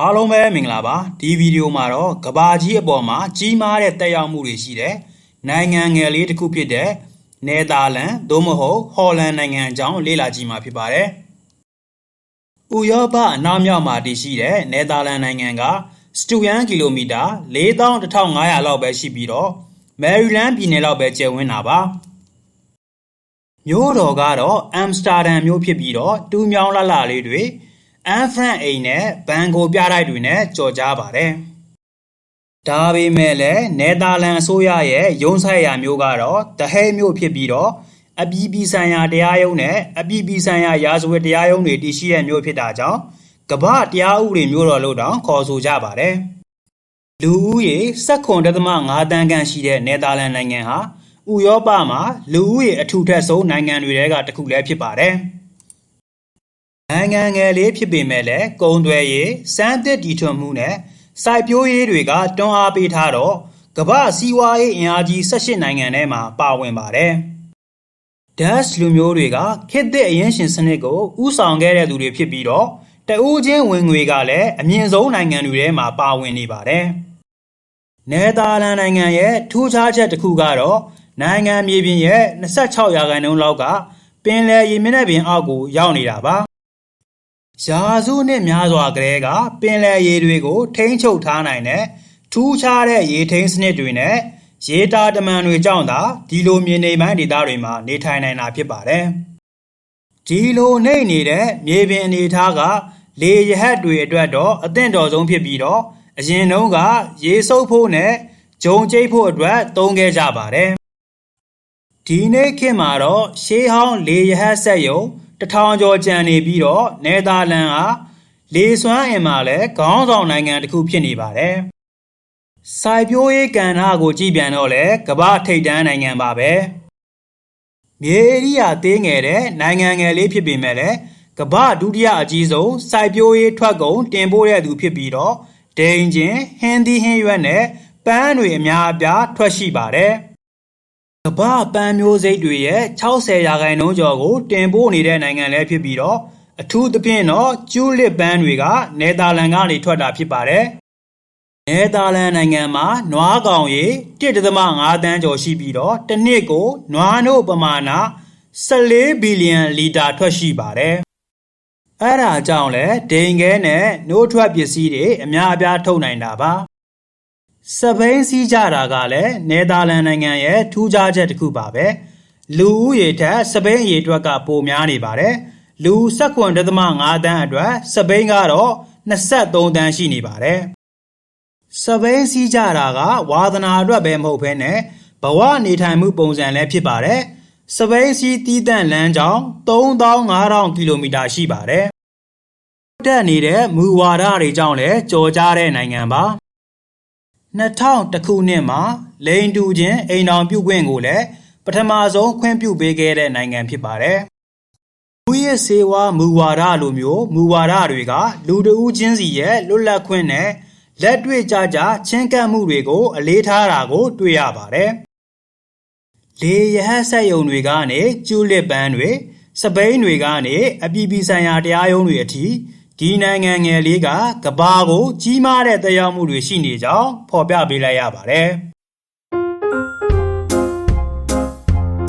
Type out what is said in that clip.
အားလုံးပဲမင်္ဂလာပါဒီဗီဒီယိုမှာတော့ကဘာကြီးအပေါ်မှာကြီးမားတဲ့တက်ရောက်မှုတွေရှိတဲ့နိုင်ငံငယ်လေးတစ်ခုဖြစ်တဲ့နယ်သာလန်သို့မဟုတ်ဟော်လန်နိုင်ငံအကြောင်းလေ့လာကြည့်မှာဖြစ်ပါတယ်။ဥရောပအနောက်မြောက်မှာတည်ရှိတဲ့နယ်သာလန်နိုင်ငံကစတူယန်ကီလိုမီတာ41,500လောက်ပဲရှိပြီးတော့မယ်ရီလန်းပြည်နယ်လောက်ပဲကျယ်ဝန်းတာပါ။မြို့တော်ကတော့အမ်စတာဒမ်မြို့ဖြစ်ပြီးတော့တူးမြောင်းလှလှလေးတွေ အန်ဖရန့်အိမ်နဲ့ဘန်ကိုပြတိုက်တွေနဲ့ကြော်ကြားပါတယ်။ဒါပေမဲ့လည်းနယ်သာလန်အစိုးရရဲ့ရုံးဆိုင်ရာမျိုးကတော့တဟဲမျိုးဖြစ်ပြီးတော့အပြည်ပြည်ဆိုင်ရာတရားရုံးနဲ့အပြည်ပြည်ဆိုင်ရာရာဇဝတ်တရားရုံးတွေတည်ရှိတဲ့မျိုးဖြစ်တာကြောင့်ကမ္ဘာတရားဥပဒေမျိုးတော်လို့တောင်ခေါ်ဆိုကြပါတယ်။လူဦးရေ16.5တန်းခန့်ရှိတဲ့နယ်သာလန်နိုင်ငံဟာဥရောပမှာလူဦးရေအထူထပ်ဆုံးနိုင်ငံတွေထဲကတစ်ခုလည်းဖြစ်ပါတယ်။ နိုင်ငံငယ်လေးဖြစ်ပေမဲ့လည်းကုံသွယ်ရေးစမ်းသစ်တီထွင်မှုနဲ့စိုက်ပျိုးရေးတွေကတွန်းအားပေးထားတော့ကမ္ဘာစီးပွားရေးအင်အားကြီး18နိုင်ငံထဲမှာပါဝင်ပါတယ်။ Dutch လူမျိုးတွေကခေတ်သစ်အရင်ရှင်စနစ်ကိုဥဆောင်ခဲ့တဲ့သူတွေဖြစ်ပြီးတော့တဦးချင်းဝင်ငွေကလည်းအမြင့်ဆုံးနိုင်ငံတွေထဲမှာပါဝင်နေပါတယ်။နယ်သာလန်နိုင်ငံရဲ့ထူးခြားချက်တစ်ခုကတော့နိုင်ငံမြေပြင်ရဲ့26ရာခိုင်နှုန်းလောက်ကပင်လယ်ရေမျက်နှာပြင်အောက်ကိုရောက်နေတာပါ။ ရာစုနှစ်များစွာကလေးကပင်လယ်ရေတွေကို ထိန်းချုပ်ထားနိုင်တဲ့ထူးခြားတဲ့ရေထိန်းစနစ်တွေနဲ့ရေတာတမန်တွေကြောင့်သာဒီလိုမြေနေပိုင်းဒေသတွေမှာနေထိုင်နိုင်တာဖြစ်ပါတယ်။ဒီလိုနေနေတဲ့မြေပြင်အနေအထားကလေရဟတ်တွေအတွက်တော့အသင့်တော်ဆုံးဖြစ်ပြီးတော့အရင်တုန်းကရေစုပ်ဖို့နဲ့ဂျုံကျိတ်ဖို့အတွက်သုံးခဲ့ကြပါတယ်။ဒီနေ့ခေတ်မှာတော့ရှေးဟောင်းလေရဟတ်ဆက်ယုံ တထောင်ကျော်ကျန်နေပြီးတော့နယ်သာလန်ဟာလေစွမ်းအင်မှာလည်းခေါင်းဆောင်နိုင်ငံတစ်ခုဖြစ်နေပါတယ်။စိုက်ပျိုးရေးကဏ္ဍကိုကြည့်ပြန်တော့လေကမ္ဘာထိပ်တန်းနိုင်ငံပါပဲ။မြေဧရိယာသေးငယ်တဲ့နိုင်ငံငယ်လေးဖြစ်ပေမဲ့လည်းကမ္ဘာဒုတိယအကြီးဆုံးစိုက်ပျိုးရေးထွက်ကုန်တင်ပို့တဲ့သူဖြစ်ပြီးတော့ဒိန်ချင်းဟင်းသီးဟင်းရွက်နဲ့ပန်းတွေအများအပြားထွက်ရှိပါတယ်။ ကမ္ဘာပန်းမျိုးစိတ်တွေရဲ့60ရာခိုင်နှုန်းကျော်ကို တင်ပို့နေတဲ့နိုင်ငံလည်းဖြစ်ပြီးတော့ အထူးသဖြင့်တော့ ကျူးလစ်ပန်းတွေက နယ်သာလန်ကနေ ထွက်တာဖြစ်ပါတယ်။နယ်သာလန်နိုင်ငံမှာ နွားကောင်ရေ1.5တန်းကျော်ရှိပြီးတော့တစ်နှစ်ကို နွားနို့ပမာဏ14ဘီလီယံလီတာ ထွက်ရှိပါတယ်။အဲဒါကြောင့်လဲဒိန်ခဲနဲ့ နို့ထွက်ပစ္စည်းတွေ အများအပြား ထုတ်နိုင်တာပါ။ စပိန်စီးကြတာကလည်းနယ်သာလန်နိုင်ငံရဲ့ထူးခြားချက်တစ်ခုပါပဲ။လူဦးရေထက်စပိန်အရေအတွက်ကပိုများနေပါတယ်။လူ19.5တန်းအတွက်စပိန်ကတော့23တန်းရှိနေပါတယ်။စပိန်စီးကြတာကဝါသနာအတွက်ပဲမဟုတ်ဘဲနဲ့ဘဝနေထိုင်မှုပုံစံလည်းဖြစ်ပါတယ်။စပိန်စီးတီးတန့်လမ်းကြောင်း3500ကီလိုမီတာရှိပါတယ်။တက်နေတဲ့မူဝါဒတွေကြောင့်လည်းကြော်ကြားတဲ့နိုင်ငံပါ 2000ခုနှစ်မှာ လိန်တူချင်းအိမ်တော်ပြုခွင့်ကိုလည်း ပထမဆုံးခွင့်ပြုပေးခဲ့တဲ့နိုင်ငံဖြစ်ပါတယ်။လူရဲ့စေဝါမူဝါဒလိုမျိုး မူဝါဒတွေက လူတဦးချင်းစီရဲ့ လွတ်လပ်ခွင့်နဲ့ လက်တွေ့ကြကြချင်းကပ်မှုတွေကို အလေးထားတာကို တွေ့ရပါတယ်။လေရဟတ်ဆက်ယုံတွေကနေ ကျူးလစ်ပန်းတွေစပိန်တွေကနေ အပြည်ပြည်ဆိုင်ရာ တရားရုံးတွေအထိ ဒီနိုင်ငံငယ်လေးကကဘာကို ကြီးမားတဲ့တရားမှုတွေ ရှိနေကြောင်း ဖော်ပြပေးလိုက်ရပါတယ်။